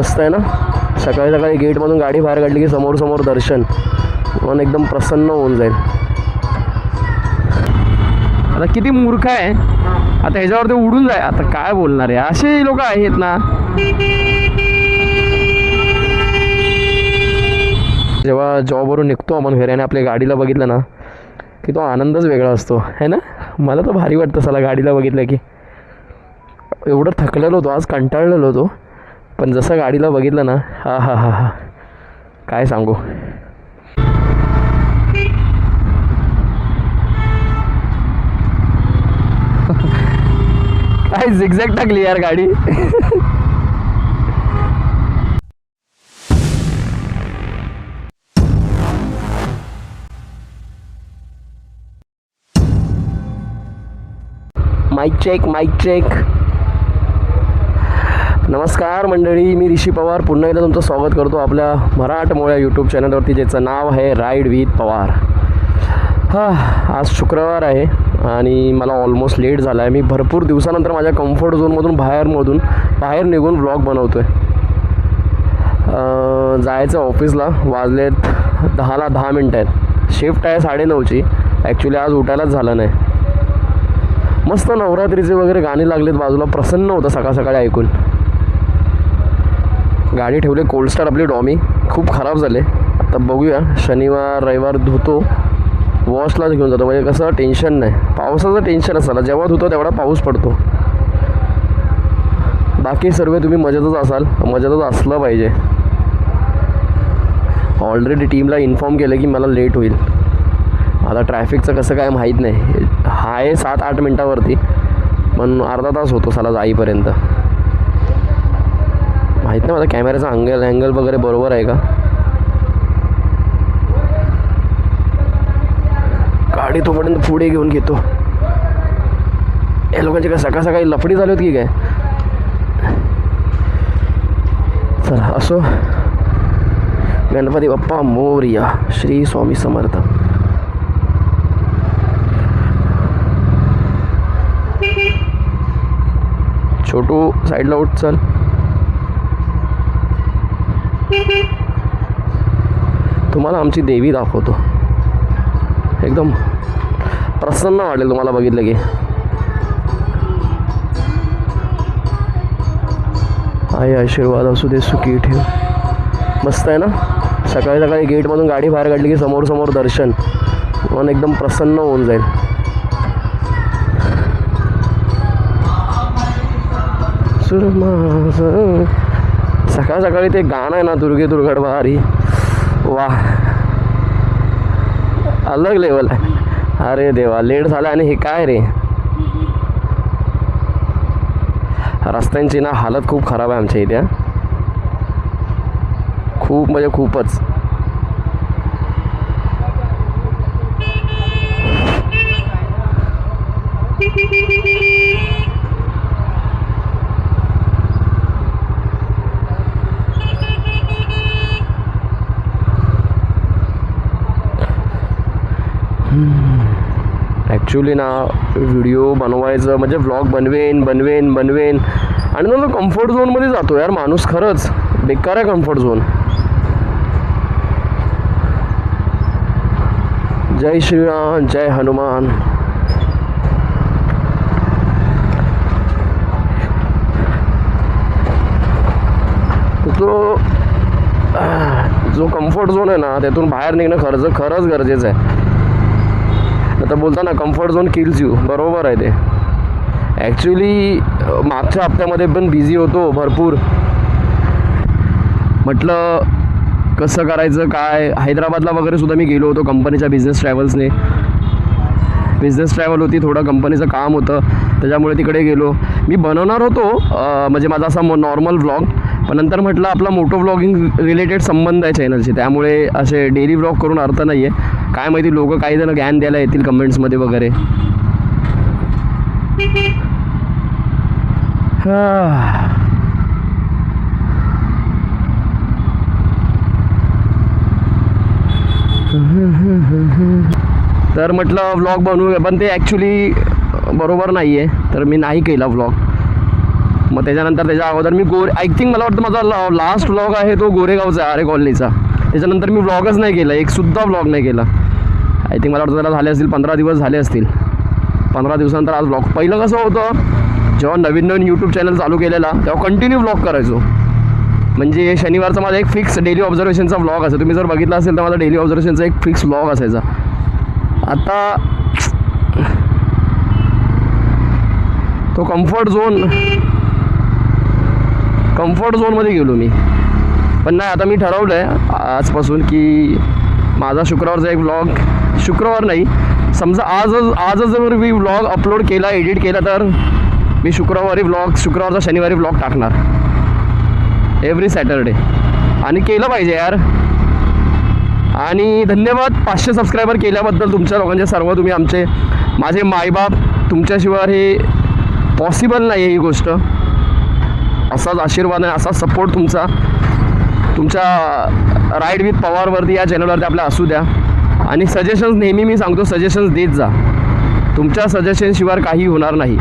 मस्त आहे ना? सकाळी सकाळी गेटमधून गाडी बाहेर काढली की समोर समोर दर्शन. मन एकदम प्रसन्न होऊन जाईल. आता किती मूर्ख आहे? आता ह्याच्यावर ते उडून जाय. आता काय बोलणार आहे? असे लोक आहेत ना? जेव्हा जॉबवरून निघतो आपण घरी आणि आपल्या गाडीला बघितलं ना की तो आनंदच वेगळा असतो. है ना? मला तर भारी वाटतं चला गाडीला बघितलं की. एवढं थकलेलो होतो आज कंटाळलेलो होतो. पण जसं गाडीला बघितलं ना हा हा हा हा. काय सांगू? काय झिगझॅग टाकली यार गाडी? माईक चेक माईक चेक नमस्कार मंडळी मी ऋषी पवार. पुन्हा एकदा तुमचं स्वागत करतो आपल्या मराठमोळ्या यूट्यूब चॅनलवरती ज्याचं नाव आहे राईड विथ पवार हां आज शुक्रवार आहे आणि मला ऑलमोस्ट लेट झाला आहे मी भरपूर दिवसानंतर माझ्या कम्फर्ट झोनमधून बाहेरमधून बाहेर निघून व्लॉग बनवतो आहे जायचं ऑफिसला वाजलेत दहाला दहा मिनटं आहेत. शिफ्ट आहे साडेनऊची. ॲक्च्युली आज उठायलाच झालं नाही. मस्त नवरात्रीचे वगैरे गाणी लागलेत बाजूला. प्रसन्न होतं सकाळ सकाळी ऐकून. गाडी ठेवली कोल्ड स्टार आपली डॉमी. खूप खराब झाले. आता बघूया शनिवार रविवार धुतो. वॉशलाच घेऊन जातो. म्हणजे कसं टेन्शन नाही. पावसाचं टेन्शन असाल जेव्हा धुतो तेवढा पाऊस पडतो. बाकी सर्व तुम्ही मजेतच असाल. मजेतच असलं पाहिजे. ऑलरेडी टीमला इन्फॉर्म केलं की मला लेट होईल. आता ट्रॅफिकचं कसं काय माहीत नाही. आहे सात आठ मिनटावरती. पण अर्धा तास होतो साला जाईपर्यंत. आहेत ना माझा कॅमेऱ्याचा अँगल अँगल वगैरे बरोबर आहे का? गाडी तोपर्यंत पुढे घेऊन घेतो. या लोकांची काय सकाळ सकाळी लफडी झाली होती की काय? चला असो. गणपती बाप्पा मोर्या श्री स्वामी समर्थ. छोटू साईडला उठ चल. तुम्हाला आमची देवी दाखवतो. एकदम प्रसन्न वाटेल तुम्हाला बघितलं की. आई आशीर्वाद असू दे सुखी ठेव. मस्त आहे ना? सकाळी सकाळी गेटमधून गाडी बाहेर काढली की समोर समोर दर्शन. मन एकदम प्रसन्न होऊन जाईल. सुरमा सकाळ सकाळी ते गाणं आहे ना दुर्गे दुर्गड बहारी वा. अलग लेवल आहे. अरे देवा लेट झाला आणि हे काय रे? रस्त्यांची ना हालत खूप खराब आहे आमच्या इथे खूप म्हणजे खूपच. ॲक्च्युली ना व्हिडिओ बनवायचं म्हणजे व्लॉग बनवेन बनवेन बनवेन. आणि नंतर कम्फर्ट झोनमध्ये जातो यार माणूस खरंच. बेकार आहे कम्फर्ट झोन जय श्रीराम जय हनुमान. तो जो कम्फर्ट झोन आहे ना त्यातून बाहेर निघणं खरंच खरंच गरजेचं आहे. आता बोलता ना कम्फर्ट झोन किल्स यू बरोबर आहे ते. ॲक्च्युली मागच्या हप्त्यामध्ये पण बिझी होतो भरपूर. म्हटलं कसं करायचं काय? हैदराबादला वगैरे सुद्धा मी गेलो होतो कंपनीच्या बिझनेस ट्रॅव्हल्सने बिझनेस ट्रॅव्हल होती थोडं कंपनीचं काम होतं त्याच्यामुळे तिकडे गेलो. मी बनवणार होतो म्हणजे माझा असा नॉर्मल व्लॉग पण नंतर म्हटलं आपला मोटो व्लॉगिंग रिलेटेड संबंध आहे चॅनलशी त्यामुळे असे डेली व्लॉग करून अर्थ नाही आहे काय माहिती लोक काही जण ज्ञान द्यायला येतील कमेंट्समध्ये वगैरे. तर म्हटलं व्लॉग बनवूया पण ते ॲक्च्युली बरोबर नाही आहे तर मी नाही केला व्लॉग मग त्याच्यानंतर त्याच्या अगोदर मी गोरे आय थिंक मला वाटतं माझा लास्ट व्लॉग आहे तो गोरेगावचा आरे कॉलनीचा त्याच्यानंतर मी व्लॉगच नाही केला एकसुद्धा व्लॉग नाही केला. आय थिंक मला वाटतं त्याला झाले असतील पंधरा दिवस झाले असतील. पंधरा दिवसानंतर आज व्लॉग पहिलं कसं होतं जेव्हा नवीन नवीन यूट्यूब चॅनल चालू केलेला तेव्हा कंटिन्यू व्लॉग करायचो. म्हणजे शनिवारचा माझा एक फिक्स डेली ऑब्झर्वेशनचा व्लॉग असेल तुम्ही जर बघितला असेल तर माझा डेली ऑब्झर्वेशनचा एक फिक्स व्लॉग असायचा. आता तो कम्फर्ट झोन कम्फर्ट झोनमध्ये गेलो मी. पण नाही आता मी ठरवलं आहे आजपासून की माझा शुक्रवारचा एक व्लॉग शुक्रवार नाही समजा आजच आजच जर मी व्लॉग अपलोड केला एडिट केला तर मी शुक्रवारी व्लॉग शुक्रवारचा शनिवारी व्लॉग टाकणार. एव्हरी सॅटरडे आणि केलं पाहिजे यार. आणि धन्यवाद पाचशे सबस्क्रायबर केल्याबद्दल तुमच्या लोकांचे सर्व तुम्ही आमचे माझे मायबाप तुमच्याशिवाय हे पॉसिबल नाही आहे ही गोष्ट. असाच आशीर्वाद आहे असा सपोर्ट तुमचा. तुमच्या राईड विथ पवारवरती या चॅनलवरती आपल्या असू द्या. आणि सजेशन्स नेहमी मी सांगतो सजेशन्स देत जा. तुमच्या सजेशनशिवाय काही होणार नाही.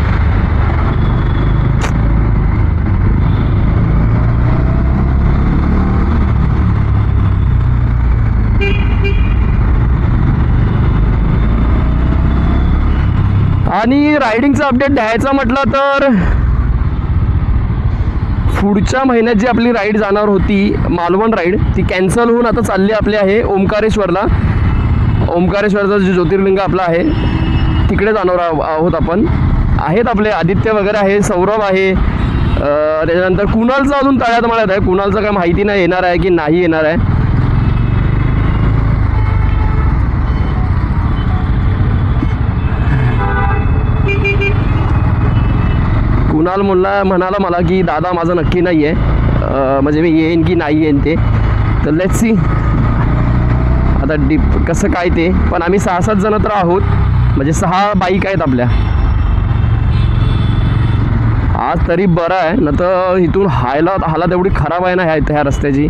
आणि रायडिंगचं अपडेट द्यायचं म्हटलं तर पुढच्या महिन्यात जी आपली राईड जाणार होती मालवण राईड ती कॅन्सल होऊन आता चालली आपली आहे ओंकारेश्वरला ओंकारेश्वरचं जे ज्योतिर्लिंग आपलं आहे तिकडे जाणार आहो- आहोत आपण. आहेत आपले आदित्य वगैरे आहे सौरभ आहे. त्याच्यानंतर कुणालचं अजून तळ्यात मळ्यात आहे? कुणालचं काय माहिती नाही येणार आहे की नाही येणार आहे? कुणाल मुला म्हणाला मला की दादा माझं नक्की नाही आहे म्हणजे मी येईन की नाही येईन ते. तर लेट सी आता डिप कसं काय ते. पण आम्ही सहा सात जण तर आहोत. म्हणजे सहा बाईक आहेत आपल्या. आज तरी बरं आहे. न तर इथून हायला हाला तेवढी खराब आहे ना ह्या ह्या रस्त्याची.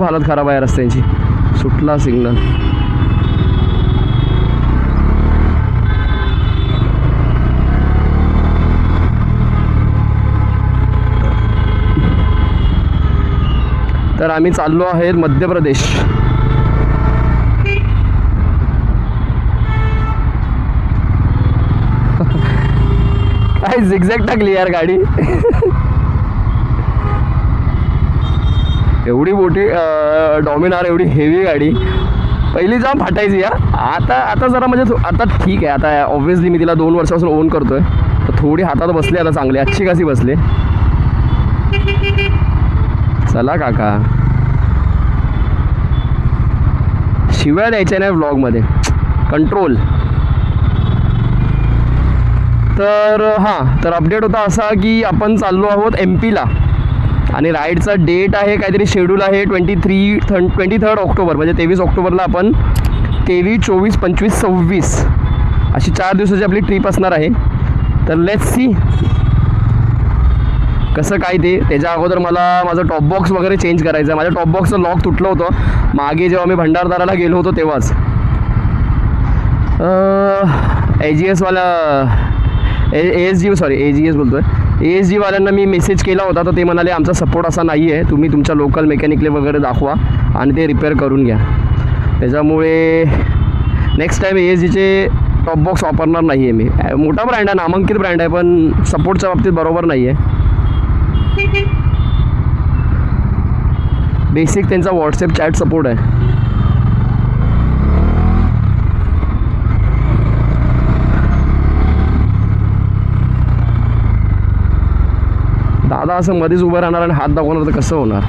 खूप हालत खराब आहे रस्त्यांची. सुटला सिग्नल तर आम्ही चाललो आहेत मध्य प्रदेश. काय झिगझॅग टाकली यार गाडी. एवढी मोठी डॉमिनार एवढी हेवी गाडी. पहिली जाम फाटायची या आता आता जरा म्हणजे आता ठीक आहे. आता ऑब्व्हियसली मी तिला दोन वर्षापासून ओन करतोय. तर थोडी हातात बसली आता चांगली. अच्छी कशी बसली? चला काका. शिव्या द्यायच्या नाही व्लॉगमध्ये कंट्रोल तर हां. तर अपडेट होता असा की आपण चाललो आहोत एम पीला आणि राईडचा डेट आहे काहीतरी शेड्यूल आहे ट्वेंटी थ्री थं ट्वेंटी थर्ड ऑक्टोबर. म्हणजे तेवीस ऑक्टोबरला आपण तेवीस चोवीस पंचवीस सव्वीस अशी चार दिवसाची आपली ट्रिप असणार आहे. तर लेट्स सी कसं काय ते. त्याच्या अगोदर मला माझं टॉप बॉक्स वगैरे चेंज करायचं आहे. माझ्या टॉप बॉक्सचं लॉक तुटलं होतं. मागे जेव्हा मी भंडारदाराला गेलो होतो तेव्हाच. A G एसवाला A S G sorry A G S बोलतो आहे ए एस जीवाल्यांना मी मेसेज केला होता तर ते म्हणाले आमचा सपोर्ट असा नाही आहे तुम्ही तुमच्या लोकल मेकॅनिकले वगैरे दाखवा आणि ते रिपेअर करून घ्या. त्याच्यामुळे नेक्स्ट टाईम ए एस जीचे टॉप बॉक्स वापरणार नाही आहे मी. मोठा ब्रँड आहे नामांकित ब्रँड आहे पण सपोर्टच्या बाबतीत बरोबर नाही आहे बेसिक त्यांचा व्हॉट्सअप चॅट सपोर्ट आहे. दादा असं मध्येच उभं राहणार आणि हात दाखवणार तर कसं होणार?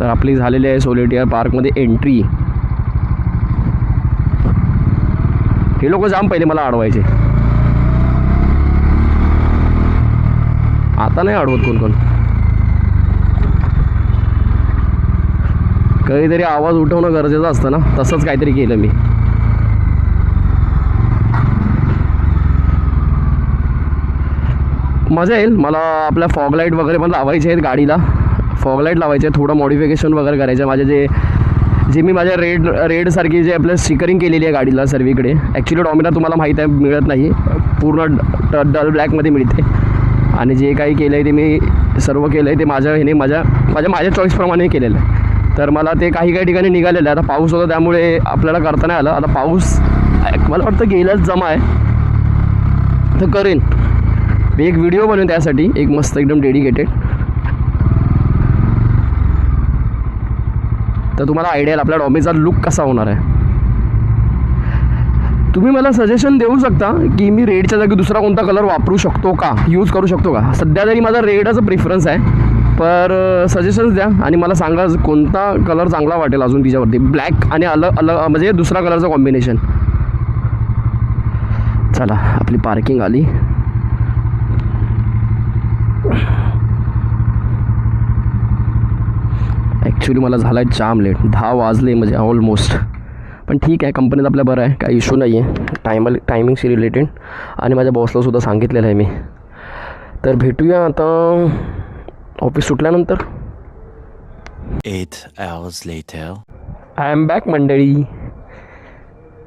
तर आपली झालेली आहे सोलेटियर पार्कमध्ये एंट्री. हे लोक जाम पहिले मला अडवायचे. आता नाही अडवत कोण कोण? काहीतरी आवाज उठवणं गरजेचं असतं ना? तसंच काहीतरी केलं मी. मजा येईल. मला आपल्या फॉग लाइट वगैरे पण लावायचे आहेत गाडीला. फॉग लाइट लावायचे आहेत. थोडं मॉडिफिकेशन वगैरे करायचं. माझे जे जे मी माझ्या रेड रेडसारखी जे आपलं स्टिकरिंग केलेली आहे गाडीला सर्वीकडे. ॲक्च्युली डॉमिनर तुम्हाला माहीत आहे मिळत नाही. पूर्ण डल ब्लॅकमध्ये मिळते. आणि जे काही केलं आहे ते मी सर्व केलं आहे ते माझ्या ह्याने माझ्या माझ्या माझ्या चॉईसप्रमाणे केलेलं आहे. तर मला ते काही काही ठिकाणी निघालेलं आहे. आता पाऊस होता त्यामुळे आपल्याला करता नाही आलं. आता पाऊस मला वाटतं गेलाच जमा आहे. तर करेन. मी एक व्हिडिओ बनवेन त्यासाठी. एक मस्त एकदम डेडिकेटेड तर तुम्हाला आयडिया आपल्या डॉमीचा लुक कसा होणार आहे. तुम्ही मला सजेशन देऊ शकता की मी रेडच्या जागी दुसरा कोणता कलर वापरू शकतो का? यूज करू शकतो का? सध्या तरी माझा रेडच प्रिफरन्स आहे. तर सजेशन्स द्या आणि मला सांगा कोणता कलर चांगला वाटेल अजून तिच्यावरती. ब्लॅक आणि अलग अलग म्हणजे दुसरा कलरचं कॉम्बिनेशन चला आपली पार्किंग आली. ॲक्च्युली मला झाला आहे जाम लेट दहा वाजले म्हणजे ऑलमोस्ट पण ठीक आहे कंपनीत आपल्या बरं आहे. काही इशू नाही आहे टायम टायमिंगशी रिलेटेड आणि माझ्या बॉसला सुद्धा सांगितलेलं आहे मी. तर भेटूया आता. ऑफिस सुटल्यानंतर. आय एम बॅक मंडळी.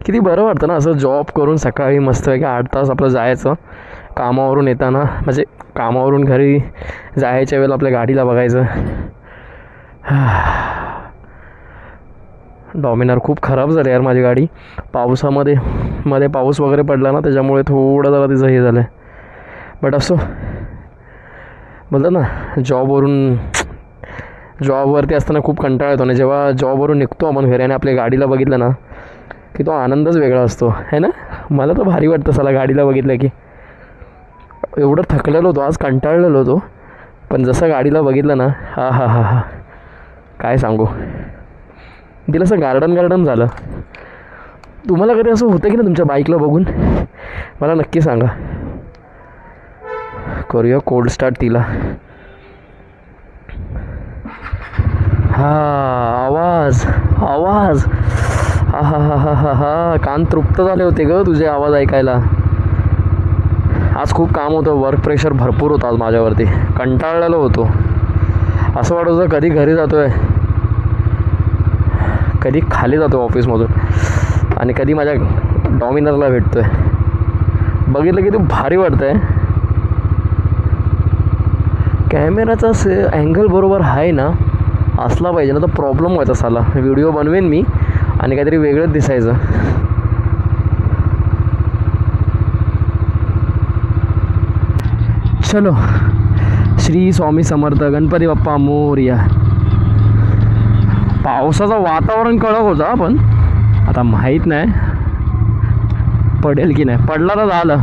किती बरं वाटतं ना असं जॉब करून सकाळी मस्त आहे की? आठ तास आपलं जायचं. कामावरून येताना म्हणजे कामावरून घरी जायच्या वेळेला आपल्या गाडीला बघायचं. डॉमिनार खूप खराब झालं यार माझी गाडी. पावसामध्ये मध्ये पाऊस वगैरे पडला ना त्याच्यामुळे थोडं जरा तिचं हे झालं आहे बट असो बोलतात ना जॉबवरून जॉबवरती असताना खूप कंटाळा येतो. ना जेव्हा जॉबवरून निघतो आपण घरी आणि आपल्या गाडीला बघितलं ना की तो आनंदच वेगळा असतो. है ना? मला तर भारी वाटतं चला गाडीला बघितलं की. एवढं थकलेलो होतो आज कंटाळलेलो होतो. पण जसं गाडीला बघितलं ना हा हा हा हा. काय सांगू? तिला असं गार्डन गार्डन झालं. तुम्हाला कधी असं होतं की ना तुमच्या बाईकला बघून? मला नक्की सांगा. करूया. कोल्ड स्टार्ट तिला. हा आवाज आवाज. हा हा हा हा हा हा. कान तृप्त झाले होते ग तुझे आवाज ऐकायला. आज खूप काम होतं. वर्क प्रेशर भरपूर होतं आज माझ्यावरती. कंटाळलेलो होतो. असं वाटत होतं कधी घरी जातो आहे कधी खाली जातो ऑफिसमधून. आणि कधी माझ्या डॉमिनरला भेटतो आहे बघितलं की तू भारी वाटतं आहे कॅमेराचा से अँगल बरोबर आहे ना असला पाहिजे ना तर प्रॉब्लेम व्हायचा साला. व्हिडिओ बनवेन मी आणि काहीतरी वेगळंच दिसायचं. चलो. श्री स्वामी समर्थ गणपती बाप्पा मोर्या पावसाचं वातावरण कडक होतं पण आता माहीत नाही पडेल की नाही. पडला तर झालं.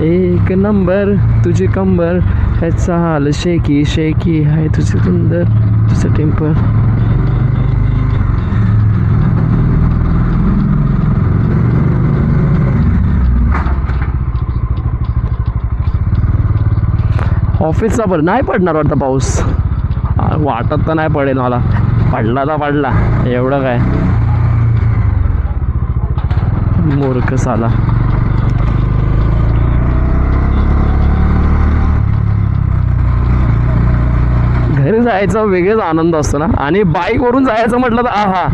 एक नंबर तुझी कंबर है चाल शेकी शेकी आहे तुझे सुंदर तुझं टेम्पर. ऑफिसचा पण नाही पडणार वाटतं पाऊस. वाटत तर नाही पडेल मला. पडला तर पडला. एवढं काय? मूर्ख साला घरी जायचा वेगळाच आनंद असतो ना? आणि बाईकवरून जायचं म्हटलं तर आहा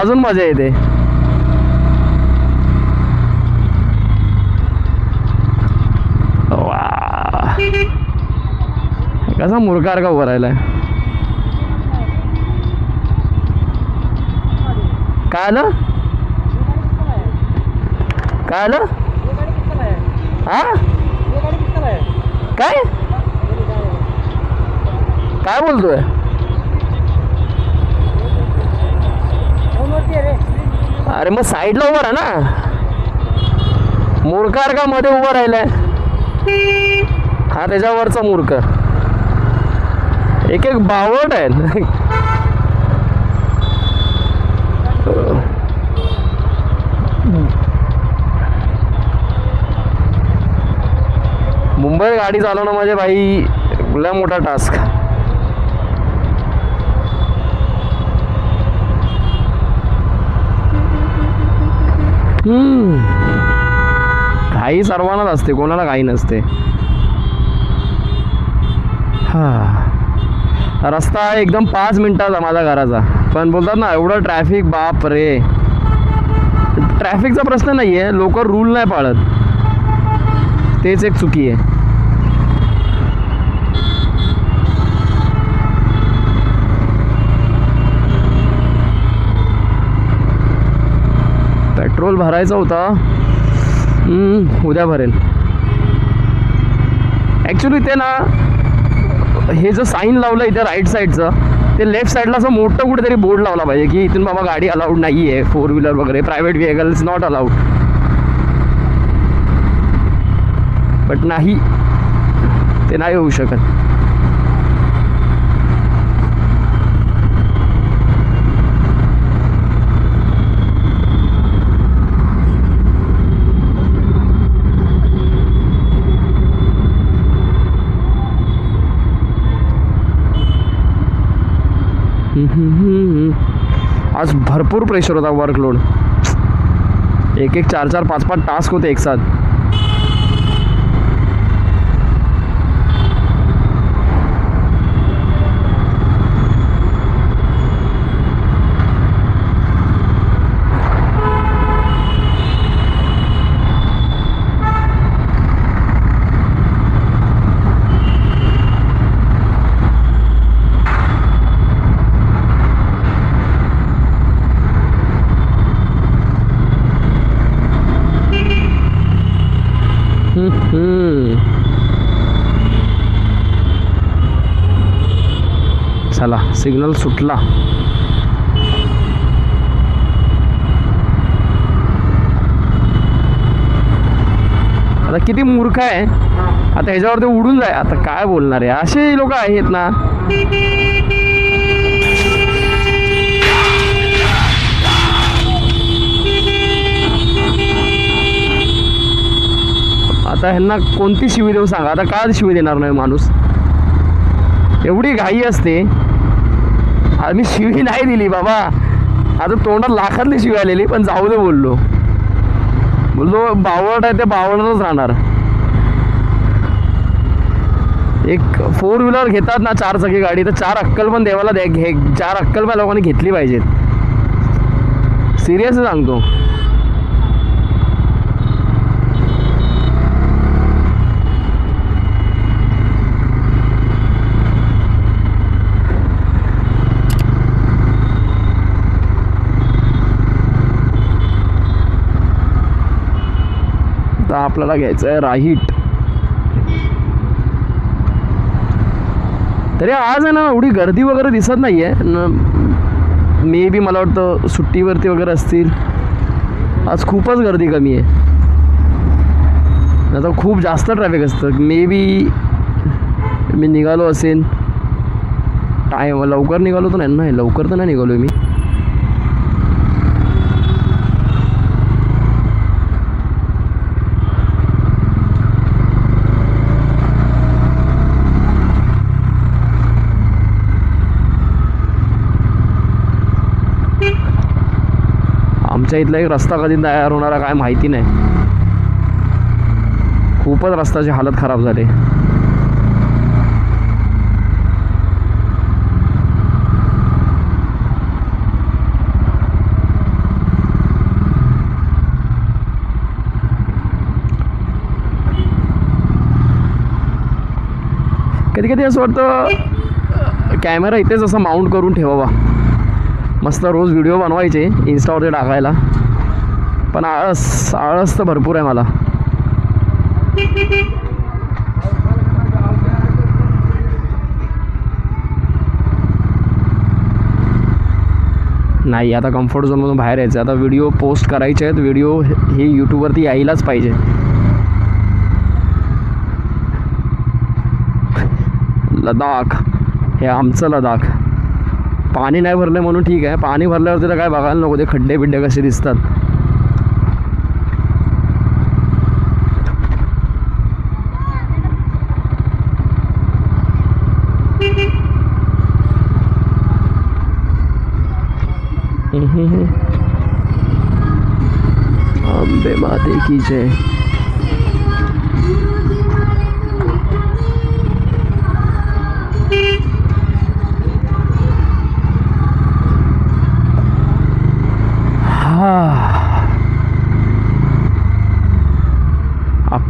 अजून मजा येते. वा. कसा मुरकार का उभा राहिलाय? काय आलं? काय आलं? हा काय काय बोलतोय? अरे मग साईडला उभा राहा ना. मुरकार का मध्ये उभा राहिलाय. हा त्याच्यावरचा मूर्ख एक एक बावट आहेत मुंबई गाडी चालवणं म्हणजे भाई लय मोठा टास्क घाई सर्वांनाच असते कोणाला घाई नसते. हा. रस्ता एकदम पाच मिनिटाचा माझ्या घराचा. पण बोलतात ना एवढं ट्रॅफिक बाप रे. ट्रॅफिकचा प्रश्न नाही आहे लोक रूल नाही पाळत. तेच एक चुकी आहे. पेट्रोल भरायचा होता. उद्या भरेल. ॲक्च्युली ते ना हे जो साईन लावलं इथे राईट साईडचं ते लेफ्ट साईडला असं मोठं कुठेतरी बोर्ड लावला पाहिजे की इथून बाबा गाडी अलाउड नाही आहे फोर व्हीलर वगैरे private vehicles not allowed but नाही ते नाही होऊ शकत. आज भरपूर प्रेशर होता वर्कलोड एक एक चार चार पाच पाच टास्क होते एक साथ हम्म. चला सिग्नल सुटला. आता किती मूर्ख आहे. आता ह्याच्यावर ते उडून जाय. आता काय बोलणार आहे? असे लोक आहेत ना. आता ह्यांना कोणती शिवी देऊ सांगा? आता का शिवी देणार नाही माणूस? एवढी घाई असते. आम्ही शिवी नाही दिली बाबा. आता तोंडात लाखातली शिवी आलेली पण जाऊ दे बोललो. बोललो बावळट आहे ते बावळटच राहणार. एक फोर व्हीलर घेतात ना चार चाकी गाडी तर चार अक्कल पण देवाला द्या घे चार अक्कल पण लोकांनी घेतली पाहिजेत. सिरियस सांगतो. आपल्याला घ्यायचं आहे राहीट तरी आज आहे ना एवढी गर्दी वगैरे दिसत नाही आहे मे बी मला वाटतं सुट्टीवरती वगैरे असतील. आज खूपच गर्दी कमी आहे. आता खूप जास्त ट्रॅफिक असतं. मे बी मी निघालो असेल टाय लवकर निघालो तर नाही नाही लवकर तर नाही निघालो मी. आमच्या इथला एक रस्ता कधी तयार होणारा काय माहिती नाही. खूपच रस्त्याची हालत खराब झाली. कधी कधी असं वाटतं कॅमेरा इथेच असं माउंट करून ठेवावा. मस्त रोज व्हिडिओ बनवायचे इन्स्टावरती टाकायला. पण आळस आळस तर भरपूर आहे मला. नाही आता कम्फर्ट झोनमधून बाहेर यायचं आता व्हिडिओ पोस्ट करायचे आहेत. व्हिडिओ हे यूट्यूबवरती यायलाच पाहिजे. लडाख हे आमचं लडाख पाणी नाही भरलं म्हणून ठीक आहे. पाणी भरल्यावर तर काय बघायला नको ते खड्डे बिड्डे कसे दिसतात. अंबे माते की जय.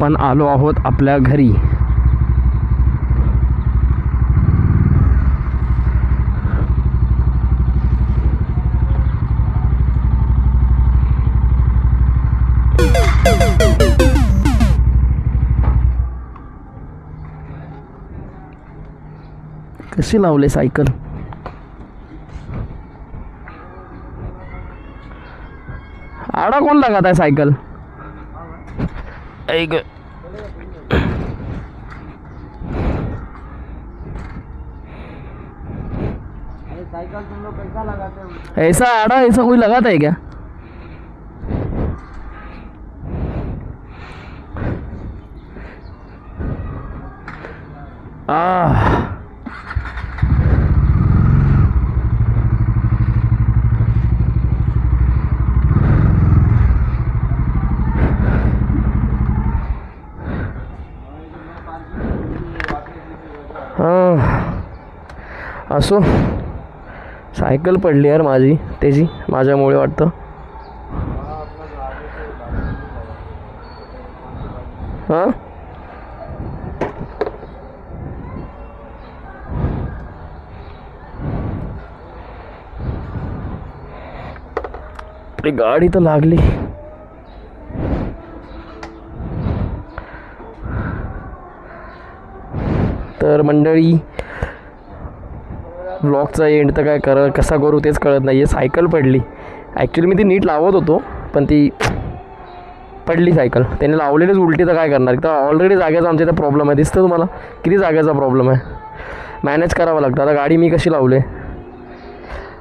आपण आलो आहोत आपल्या घरी. कशी लावले सायकल? आडा कोण लागत आहे सायकल? ऐक ऐसा आड़ा ऐसा कोई लगाता है क्या आ हां असो सायकल पडली यार माझी त्याची माझ्यामुळे वाटतं. हां? गाडी तर लागली. तर मंडळी ब्लॉगचा एंड तर काय कर कसा करू तेच कळत नाही आहे सायकल पडली. ॲक्च्युली मी ती नीट लावत होतो पण ती पडली सायकल त्याने लावलेलीच उलटी तर काय करणार? तर ऑलरेडी जागेचा आमच्या इथं प्रॉब्लेम आहे. दिसतं तुम्हाला? किती जागेचा प्रॉब्लेम आहे? मॅनेज करावं लागतं. आता गाडी मी कशी लावले?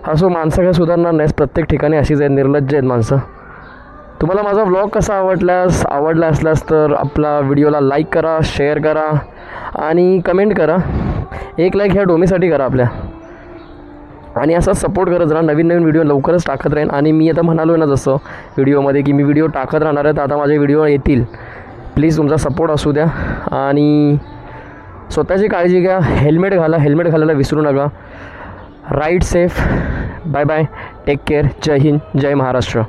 असो माणसं काय सुधारणार नाहीस प्रत्येक ठिकाणी अशीच आहेत निर्लज्ज आहेत माणसं. तुम्हाला माझा व्लॉग कसा आवडल्यास आवडला असल्यास तर आपला व्हिडिओला लाईक करा शेअर करा आणि कमेंट करा. एक लाईक ह्या डोमीसाठी करा आपल्या. आणि असा सपोर्ट करत राहा. नवीन नवीन व्हिडिओ लवकरच टाकत राहीन. आणि मी आता म्हणालो ना जसं व्हिडिओमध्ये की मी व्हिडिओ टाकत राहणार आहे तर आता माझे व्हिडिओ येतील. प्लीज तुमचा सपोर्ट असू द्या. आणि स्वतःची काळजी घ्या. हेल्मेट घाला. हेल्मेट घालायला विसरू नका. Ride safe bye bye take care जय हिंद जय महाराष्ट्र